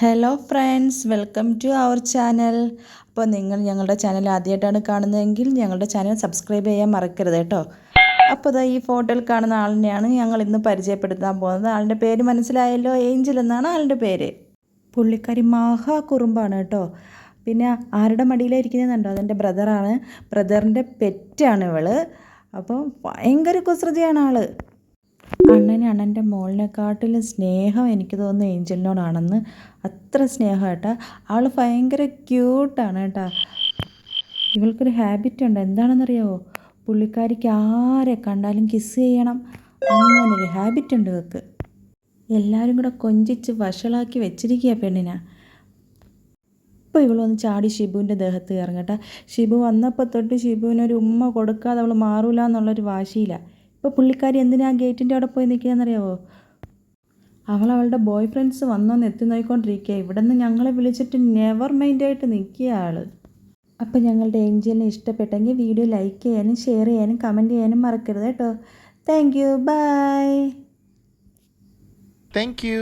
Hello friends welcome to our channel അപ്പോൾ നിങ്ങൾ ഞങ്ങളുടെ ചാനൽ ആദ്യമായിട്ടാണ് കാണുന്നതെങ്കിൽ ഞങ്ങളുടെ ചാനൽ സബ്സ്ക്രൈബ് ചെയ്യാൻ മറക്കരുത് കേട്ടോ. അപ്പോൾ ഇതാ ഈ ഫോട്ടോയിൽ കാണുന്ന ആളിനെയാണ് ഞങ്ങൾ ഇന്ന് പരിചയപ്പെടുത്താൻ പോകുന്നത്. ആളിന്റെ പേര് മനസ്സിലായല്ലോ? ഏഞ്ചൽ എന്നാണ് ആളുടെ പേര്. പുള്ളിക്കാരി മഹാ കുറുമ്പാണ് കേട്ടോ. പിന്നെ ആരുടെ മടിയിലായിരിക്കുന്നതുണ്ടോ അതെന്റെ ബ്രദറാണ് ബ്രദറിന്റെ പെറ്റാണ് ഇവൾ. അപ്പോൾ ഭയങ്കര കുസൃതിയാണ് ആൾ. അണ്ണന് അണ്ണന്റെ മോളിനെക്കാട്ടിലും സ്നേഹം എനിക്ക് തോന്നുന്നു ഏഞ്ചലിനോടാണെന്ന്. അത്ര സ്നേഹം കേട്ടാ അവൾ ഭയങ്കര ക്യൂട്ടാണ് കേട്ടാ. ഇവൾക്കൊരു ഹാബിറ്റ് ഉണ്ട്. എന്താണെന്നറിയാവോ? പുള്ളിക്കാരിക്ക് ആരെ കണ്ടാലും കിസ് ചെയ്യണം. അങ്ങനൊരു ഹാബിറ്റ് ഉണ്ട് ഇവൾക്ക് എല്ലാവരും കൂടെ കൊഞ്ചിച്ച് വഷളാക്കി വെച്ചിരിക്കുക പെണ്ണിനാ. ഇപ്പോൾ ഇവൾ വന്ന് ചാടി ഷിബുവിന്റെ ദേഹത്ത് ഇറങ്ങട്ടെ ഷിബു വന്നപ്പോൾ തൊട്ട് ഷിബുവിനൊരു ഉമ്മ കൊടുക്കാതെ അവൾ മാറൂല എന്നുള്ളൊരു വാശിയില്ല ഇപ്പോൾ പുള്ളിക്കാരി എന്തിനാ ഗേറ്റിന്റെ അവിടെ പോയി നിൽക്കുകയെന്നറിയാവോ? അവൾ അവളുടെ ബോയ് ഫ്രണ്ട്സ് വന്നോന്ന് എത്തി നോക്കിക്കൊണ്ടിരിക്കുക ഇവിടെ നിന്ന് ഞങ്ങളെ വിളിച്ചിട്ട് നെവർ മൈൻഡായിട്ട് നിൽക്കുക ആൾ അപ്പോൾ ഞങ്ങളുടെ ഏഞ്ചലിനെ ഇഷ്ടപ്പെട്ടെങ്കിൽ വീഡിയോ ലൈക്ക് ചെയ്യാനും ഷെയർ ചെയ്യാനും കമന്റ് ചെയ്യാനും മറക്കരുത് കേട്ടോ. Thank you. Bye. Thank you.